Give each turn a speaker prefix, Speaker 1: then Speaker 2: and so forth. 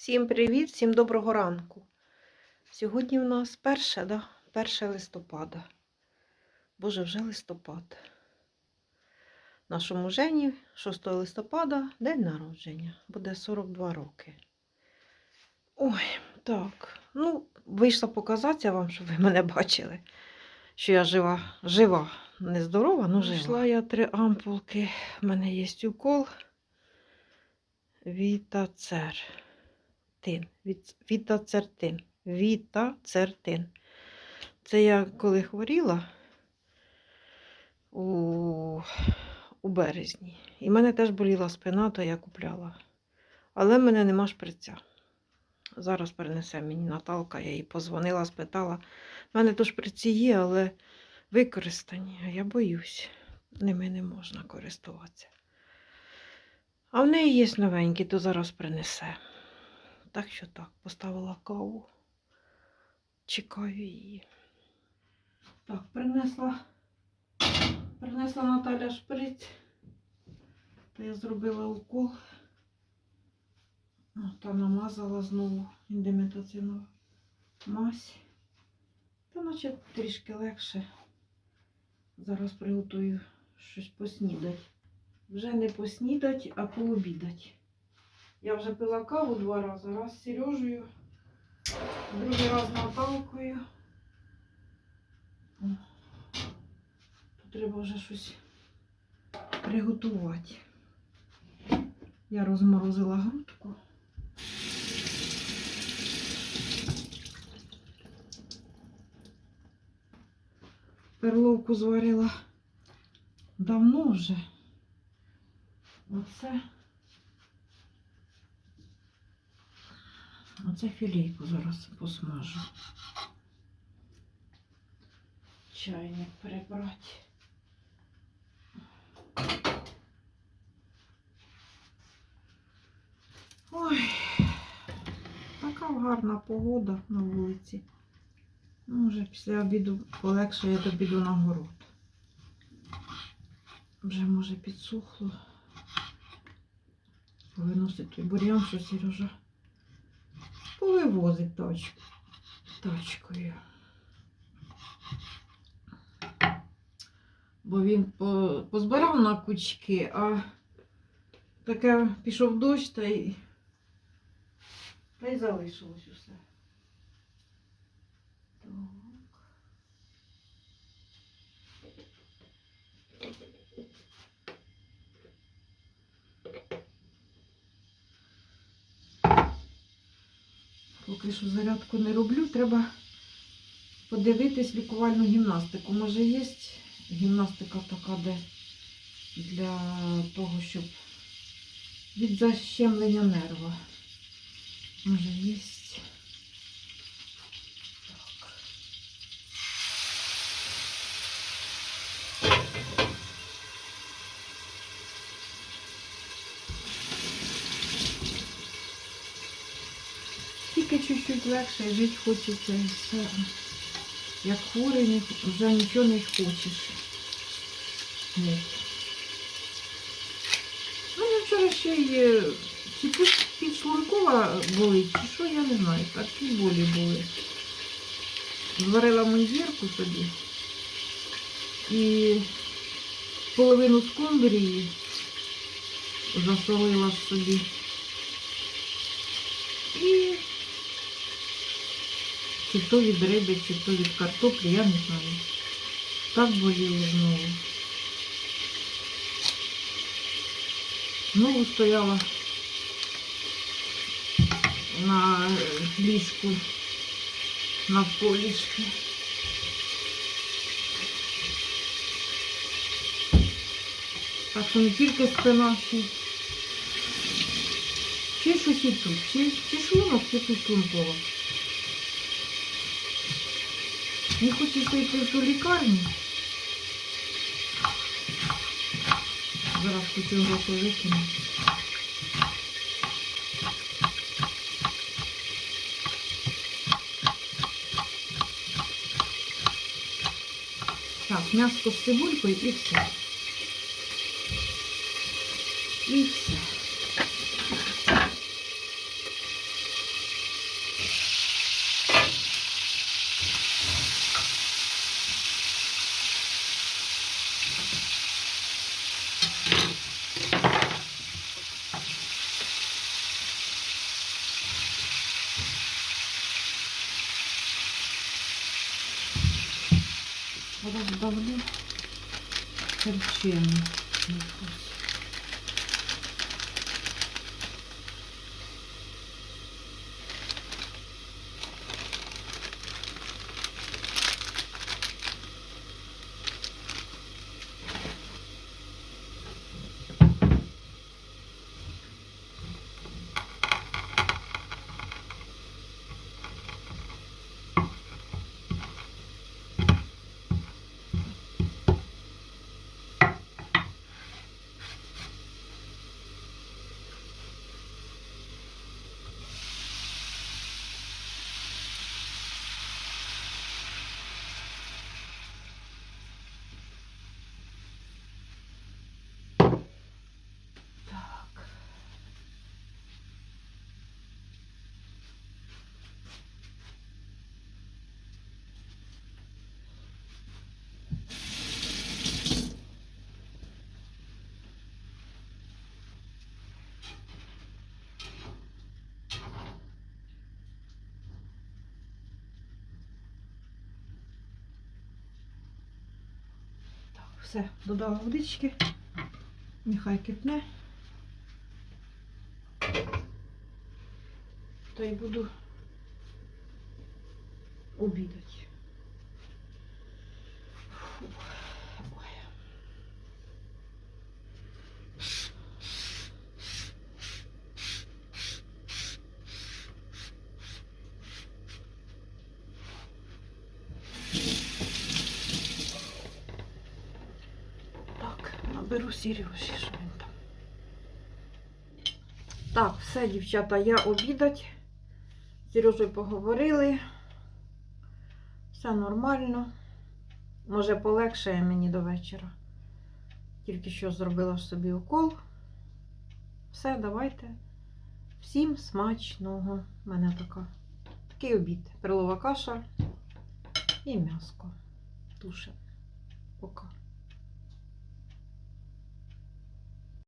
Speaker 1: Всім привіт, всім доброго ранку. Сьогодні в нас перше, да? 1 листопада. Боже, вже листопад. Нашому Жені 6 листопада день народження. Буде 42 роки. Ой, так. Ну, вийшла показатися вам, щоб ви мене бачили. Що я жива, жива, не здорова, але жива. Пішла я три ампулки. У мене є укол. Вітацер. Тин. Від- Вітацертин. Вітацертин. Це я коли хворіла у, у березні. І в мене теж боліла спина, то я купляла. Але в мене нема шприця. Зараз перенесе мені Наталка, я їй позвонила, спитала. У мене то шприці є, але використані, я боюсь. Ними не можна користуватися. А в неї є новенькі, то зараз принесе. Так що так, поставила каву. Чекаю її. Так, принесла, принесла Наталя шприць. Та я зробила укол. Та намазала знову індемітаційну мазь. Та наче трішки легше. Зараз приготую щось поснідати. Вже не поснідать, а пообідать. Я вже пила каву два рази. Раз з Сережею, другий раз Наталкою. Треба вже щось приготувати. Я розморозила грудку. Перловку зварила давно вже. Оце. Оце філейку зараз посмажу. Чайник прибрати. Ой, така гарна погода на вулиці. Ну, вже після обіду полегше я добіду на город. Вже може підсухло. Виносить той бур'ян, що Сережа повивозить тач, тачкою. Бо він по, позбирав на кучки, а таке пішов дощ та й, та й залишилось усе. Поки що зарядку не роблю, треба подивитись лікувальну гімнастику. Може є гімнастика така, де для того, щоб від защемлення нерва. Може є. Так. Тільки чуть-чуть легше і жити хочеться все. Як хворий, вже нічого не хочеш. Ну, я вчора ще й е, чи під- підшлункова болить, чи що, я не знаю. Такі болі були. Зварила мундірку собі і половину скумбрії засолила собі. І чи то від риби, чи то від картоплі, я не знаю. Так боліло знову. Знову стояла на ліжку навколішки. Так що не тільки спина, чи щось і тут, чи, чи шлунок, чи тут шлункова. Не хочеться йти в ту лікарню. Зараз хочу гроші викину. Так, м'яско з цибулькою і все. І все. Роздавлю перчину. Все, додала водички. Нехай кипне. Та й буду обідати. Фу. Ой. Так, наберу Сережі, що він. Так, все, дівчата, я обідать. З Сережею поговорили. Все нормально. Може, полегшає мені до вечора. Тільки що зробила собі укол. Все, давайте. Всім смачного. У мене така. Такий обід. Перлова каша і м'яско. Тушене. Пока.